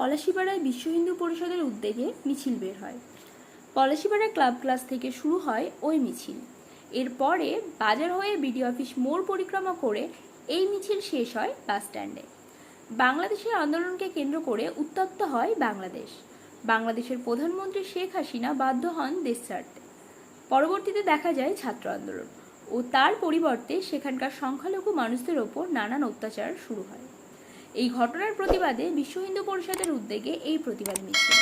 পলাশিপাড়ায় বিশ্ব হিন্দু পরিষদের উদ্যোগে মিছিল বের হয়। পলাশিপাড়া ক্লাব ক্লাস থেকে শুরু হয় ওই মিছিল। এরপরে বাজার হয়ে বিডি অফিস মোড় পরিক্রমা করে এই মিছিল শেষ হয় বাস স্ট্যান্ডে। বাংলাদেশের আন্দোলনকে কেন্দ্র করে উত্তপ্ত হয় বাংলাদেশ। বাংলাদেশের প্রধানমন্ত্রী শেখ হাসিনা বাধ্য হন দেশ ছাড়তে। পরবর্তীতে দেখা যায় ছাত্র আন্দোলন ও তার পরিবর্তে সেখানকার সংখ্যালঘু মানুষদের ওপর নানান অত্যাচার শুরু হয়। এই ঘটনার প্রতিবাদে বিশ্ব হিন্দু পরিষদের উদ্যোগে এই প্রতিবাদ মিছিল।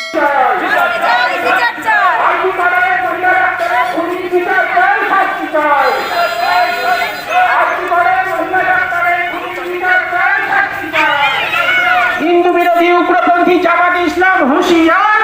হিন্দু বিরোধী উগ্রপন্থী জামাত ইসলাম, হুঁশিয়ার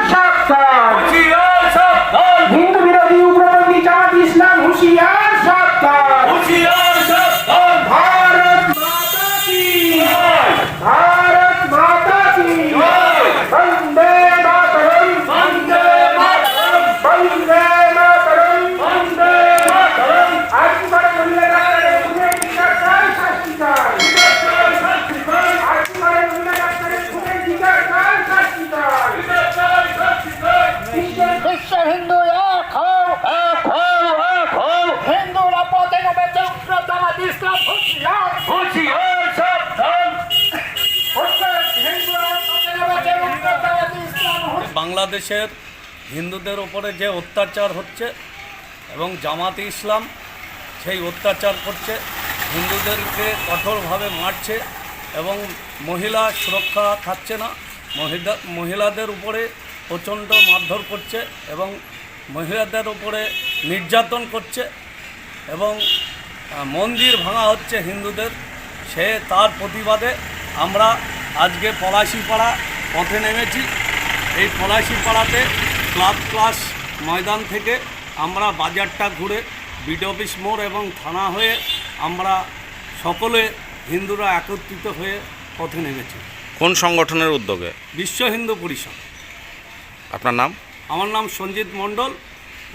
হিন্দু এক হও এক হও এক হও। হিন্দুরা পথে ইসলাম হুঁশিয়ার হুঁশিয়ার সাবধান ইসলাম হুঁশিয়ার বাংলাদেশের হিন্দুদের ওপরে যে অত্যাচার হচ্ছে এবং জামাতে ইসলাম সেই অত্যাচার করছে হিন্দুদেরকে কঠোরভাবে মারছে এবং মহিলা সুরক্ষা থাকছে না। মহিলা মহিলাদের উপরে প্রচণ্ড মারধর করছে এবং মহিলাদের উপরে নির্যাতন করছে এবং মন্দির ভাঙা হচ্ছে হিন্দুদের। সে তার প্রতিবাদে আমরা আজকে পলাশিপাড়া পথে নেমেছি। এই পলাশিপাড়াতে ক্লাব ক্লাস ময়দান থেকে আমরা বাজারটা ঘুরে বিডি অফিস মোড় এবং থানা হয়ে আমরা সকলে হিন্দুরা একত্রিত হয়ে পথে নেমেছি। কোন সংগঠনের উদ্যোগে? বিশ্ব হিন্দু পরিষদ। আপনার নাম? আমার নাম সঞ্জিত মণ্ডল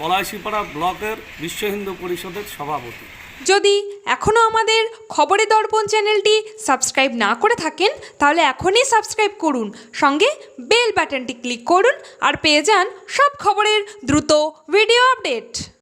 পলাশিপাড়া ব্লকের বিশ্ব হিন্দু পরিষদের সভাপতি। যদি এখনও আমাদের খবরের দর্পণ চ্যানেলটি সাবস্ক্রাইব না করে থাকেন তাহলে এখনই সাবস্ক্রাইব করুন সঙ্গে বেল বাটনটি ক্লিক করুন আর পেয়ে যান সব খবরের দ্রুত ভিডিও আপডেট।